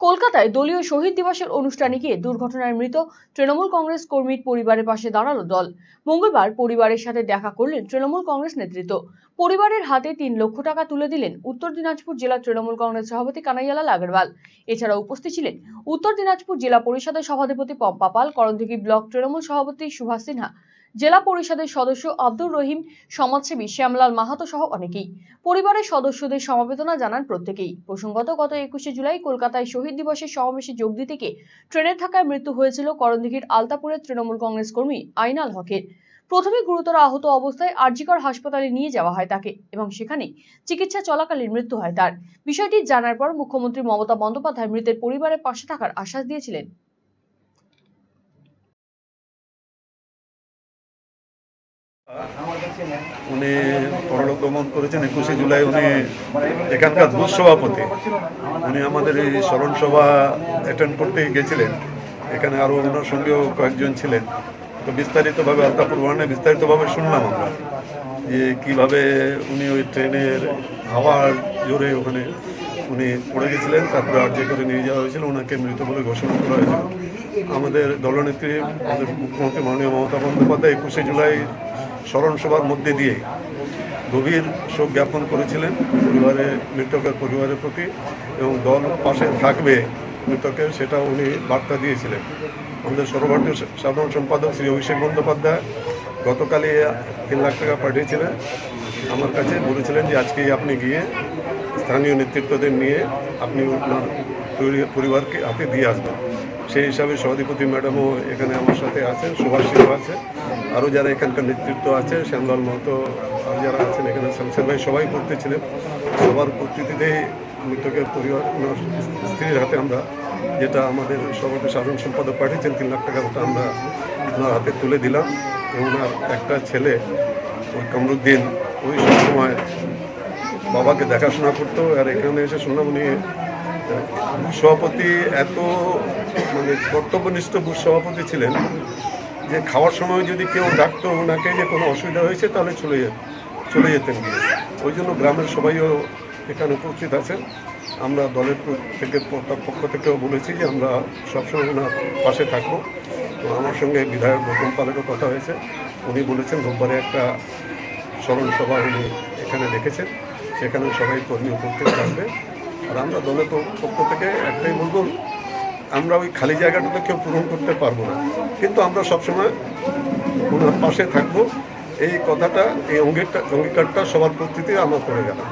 কলকাতায় দলীয় শহীদ দিবসের অনুষ্ঠানে গিয়ে দুর্ঘটনায় মৃত তৃণমূল কংগ্রেস কর্মীর পরিবারের পাশে দাঁড়াল দল। মঙ্গলবার পরিবারের সাথে দেখা করলেন তৃণমূল কংগ্রেস নেতৃত্ব। পরিবারের হাতে তিন লক্ষ টাকা তুলে দিলেন উত্তর দিনাজপুর জেলা তৃণমূল কংগ্রেস সভাপতি কানাইয়ালাল আগরওয়াল। এছাড়া উপস্থিত ছিলেন উত্তর দিনাজপুর জেলা পরিষদের সভাধিপতি পম্পা পাল, করণদিঘি ব্লক তৃণমূল সভাপতি সুভাষ সিনহা। জেলা পরিষদের সদস্য আব্দুর রহিম, সমাজসেবী শ্যামলাল মাহাতো সহ অনেকেই। পরিবারের সদস্যদের সমবেদনা জানান প্রত্যেকেই। প্রসঙ্গত, গত একুশে জুলাই কলকাতায় শহীদ দিবসের সমাবেশে যোগ দিতে গিয়ে ট্রেনের ধাক্কায় মৃত্যু হয়েছিল করণদিঘির আলতাপুরের তৃণমূল কংগ্রেস কর্মী আইনাল হকের। প্রথমে গুরুতর আহত অবস্থায় আরজিকর হাসপাতালে নিয়ে যাওয়া হয় তাকে এবং সেখানে চিকিৎসা চলাকালীন মৃত্যু হয় তার। বিষয়টি জানার পর মুখ্যমন্ত্রী মমতা বন্দ্যোপাধ্যায় মৃতের পরিবারের পাশে থাকার আশ্বাস দিয়েছিলেন। উনি পরলোক গমন করেছেন একুশে জুলাই, উনি এখানকার বুথ সভাপতি। উনি আমাদের এই স্মরণ সভা অ্যাটেন্ড করতে গেছিলেন। এখানে আরও ওনার সঙ্গেও কয়েকজন ছিলেন। তো বিস্তারিতভাবে আলতাপুর ওয়ানে বিস্তারিতভাবে শুনলাম আমরা যে কীভাবে উনি ওই ট্রেনের হাওয়ার জোরে ওখানে উনি পড়ে গেছিলেন, তারপরে আর যে করে নিয়ে যাওয়া হয়েছিল, ওনাকে মৃত বলে ঘোষণা করা হয়েছিল। আমাদের দলনেত্রী, আমাদের মুখ্যমন্ত্রী মাননীয় মমতা বন্দ্যোপাধ্যায় একুশে জুলাই স্মরণ সভার মধ্যে দিয়ে গভীর শোক জ্ঞাপন করেছিলেন পরিবারের মৃতকের পরিবারের প্রতি এবং দল পাশে থাকবে মৃতকের সেটা উনি বার্তা দিয়েছিলেন। আমাদের সর্বভারতীয় সাধারণ সম্পাদক শ্রী অভিষেক বন্দ্যোপাধ্যায় গতকালই তিন লাখ টাকা পাঠিয়েছিলেন। আমার কাছে বলেছিলেন যে আজকেই আপনি গিয়ে স্থানীয় নেতৃত্বদের নিয়ে আপনি আপনার পরি- পরিবারকে হাতে দিয়ে আসবেন। সেই হিসাবে সভাধিপতি ম্যাডামও এখানে আমার সাথে আছেন, সুভাষ সিংহ আছে। আরও যারা এখানকার নেতৃত্ব আছে শ্যামলাল মাহাতো আর যারা আছেন এখানে শামসের ভাই সবাই করতে ছিলেন। সবার উপস্থিতিতে মৃতকের পরিবার, স্ত্রীর হাতে আমরা যেটা আমাদের সভাপতি সাধারণ সম্পাদক পাঠিয়েছেন, তিন লাখ টাকা, ওটা আমরা ওনার হাতে তুলে দিলাম ওনার একটা ছেলে ওই কামরুদ্দিন ওই সময় বাবাকে দেখাশোনা করতো। আর এখানে এসে শুনলাম উনি সভাপতি এত মানে কর্তব্যনিষ্ঠ সভাপতি ছিলেন যে খাওয়ার সময় যদি কেউ ডাকতো ওনাকে যে কোনো অসুবিধা হয়েছে, তাহলে চলে যেত, চলে যেতেন গিয়ে। ওই জন্য গ্রামের সবাইও এখানে উপস্থিত আছেন। আমরা দলের থেকে পক্ষ থেকেও বলেছি যে আমরা সবসময় ওনার পাশে থাকব। তো আমার সঙ্গে বিধায়ক গৌতম পালেরও কথা হয়েছে। উনি বলেছেন, রোববারে একটা স্মরণ সভা উনি এখানে ডেকেছেন। সেখানে সবাই কর্মী উপস্থিত থাকবে। আর আমরা দলের পক্ষ থেকে একটাই বলব আমরা ওই খালি জায়গাটা তো কেউ পূরণ করতে পারব না। কিন্তু আমরা সবসময় ওনার পাশে থাকব। এই কথাটা, এই অঙ্গীকারটা সবার প্রতিতে আমার করে গেলাম।